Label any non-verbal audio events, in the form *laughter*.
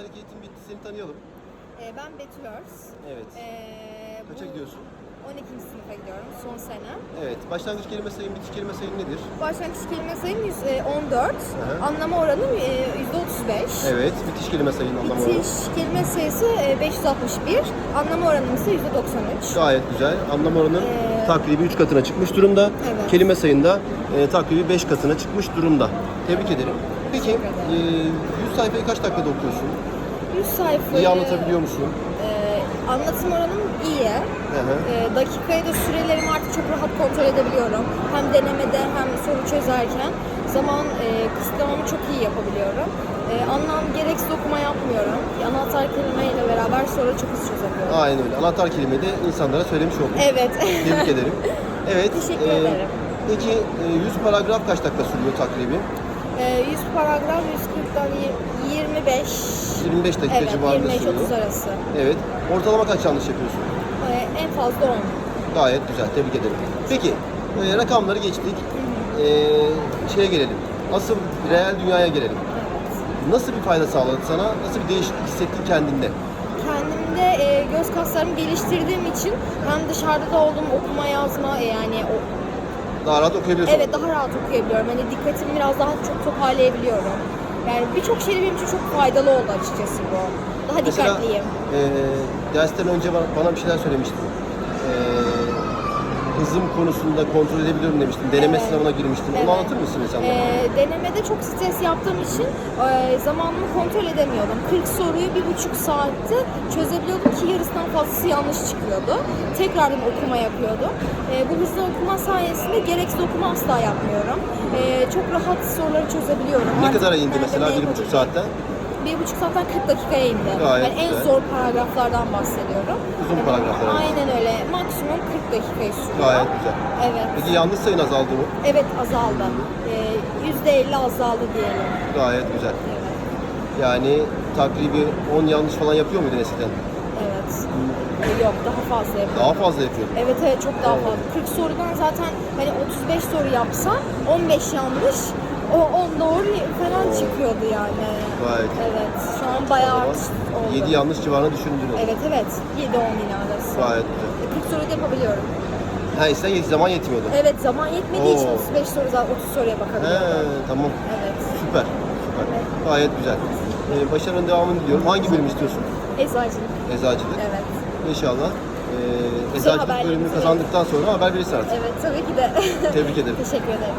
eğitim bitti. Seni tanıyalım. Ee, ben Betül Örs. Evet. Ee, Kaça bu gidiyorsun? 12. sınıfa gidiyorum son sene. Evet. Başlangıç kelime sayın, bitiş kelime sayın nedir? Başlangıç kelime sayım 114, hı. anlama oranı e, %35. Evet. Bitiş kelime sayın anlamı olarak. Bitiş kelime sayısı e, 561, anlama oranı ise %93. Gayet güzel. Anlam oranının Ee, takribi 3 katına çıkmış durumda. Evet. Kelime sayında e, takribi 5 katına çıkmış durumda. Tebrik ederim. Peki Teşekkür e, 100 sayfayı kaç dakikada okuyorsun? 100 sayfayı İyi anlatabiliyor musun? E, anlatım oranım iyi. Hı hı. E, dakikaya da sürelerimi artık çok rahat kontrol edebiliyorum. Hem denemede hem soru çözerken zaman e, kısıtlamamı çok iyi yapabiliyorum. E, anlam gereksiz okuma yapmıyorum. Anahtar kelimeyle beraber soru çok hızlı çözebiliyorum. Aynen öyle. Anahtar kelime de insanlara söylemiş olduk. Evet. Tebrik ederim. *laughs* Evet. Teşekkür e, ederim. Peki e, 100 paragraf kaç dakika sürüyor takribi? E, 100 paragraf 140'dan y- 25 25 dakika Evet, civarında 25-30 sürüyor. arası. Evet. Ortalama kaç yanlış yapıyorsun? E, en fazla 10. Gayet güzel. Tebrik ederim. Peki e, rakamları geçtik. E, şeye gelelim. Asıl reel dünyaya gelelim. Nasıl bir fayda sağladı sana? Nasıl bir değişiklik hissettin kendinde? Kendimde e, göz kaslarımı geliştirdiğim için hem dışarıda da oldum okuma yazma e, yani o, Daha rahat okuyabiliyorsun. evet daha rahat okuyabiliyorum. Hani dikkatimi biraz daha çok toparlayabiliyorum. Yani birçok şey benim için çok faydalı oldu açıkçası bu. Daha Mesela dikkatliyim. e, dersten önce bana, bana bir şeyler söylemiştin. Hızım konusunda kontrol edebiliyorum demiştin. Deneme Evet. sınavına girmiştin. Onu Evet. anlatır mısın mesela? Ee, denemede çok stres yaptığım için e, zamanımı kontrol edemiyordum. 40 soruyu bir buçuk saatte çözebiliyordum ki yarısından fazlası yanlış çıkıyordu. Tekrardan okuma yapıyordum. E, bu hızlı okuma sayesinde gereksiz okuma asla yapmıyorum. E, çok rahat soruları çözebiliyorum. ne Artık kadar indi mesela bir buçuk saatten? Bir buçuk saatten 40 dakikaya indi. Gayet yani en güzel. zor paragraflardan bahsediyorum. Uzun paragraflar. Aynen öyle. Maksimum 40 dakikayı sürüyor. Gayet güzel. Evet. Peki yanlış sayın azaldı mı? Evet azaldı. Ee, %50 azaldı diyelim. Gayet güzel. Evet. Yani takribi 10 yanlış falan yapıyor muydun eskiden? Evet. Ee, yok daha fazla yapıyorum. Daha fazla yapıyordun. Evet evet çok daha fazla. 40 sorudan zaten hani 35 soru yapsam 15 yanlış o 10 doğru falan Oo. çıkıyordu yani. Gayet. Evet. Şu an bayağı artış oldu. 7 yanlış civarına düşündün onu. Evet evet. 7-10 yine arası. Gayet güzel. 40 soruyu da yapabiliyorum. Ha yedi zaman yetmiyordu. Evet zaman yetmediği için Oo. 35 soru zaten 30 soruya He, bakabiliyorum. tamam. Evet. Süper. Süper. Gayet güzel. Ee, başarının devamını diliyorum. Hangi bölüm istiyorsun? Eczacılık. Eczacılık. Evet. İnşallah. Güzel eczacılık bölümünü kazandıktan sonra haber verirsin artık. Evet tabii ki de. Tebrik ederim. *laughs* Teşekkür ederim.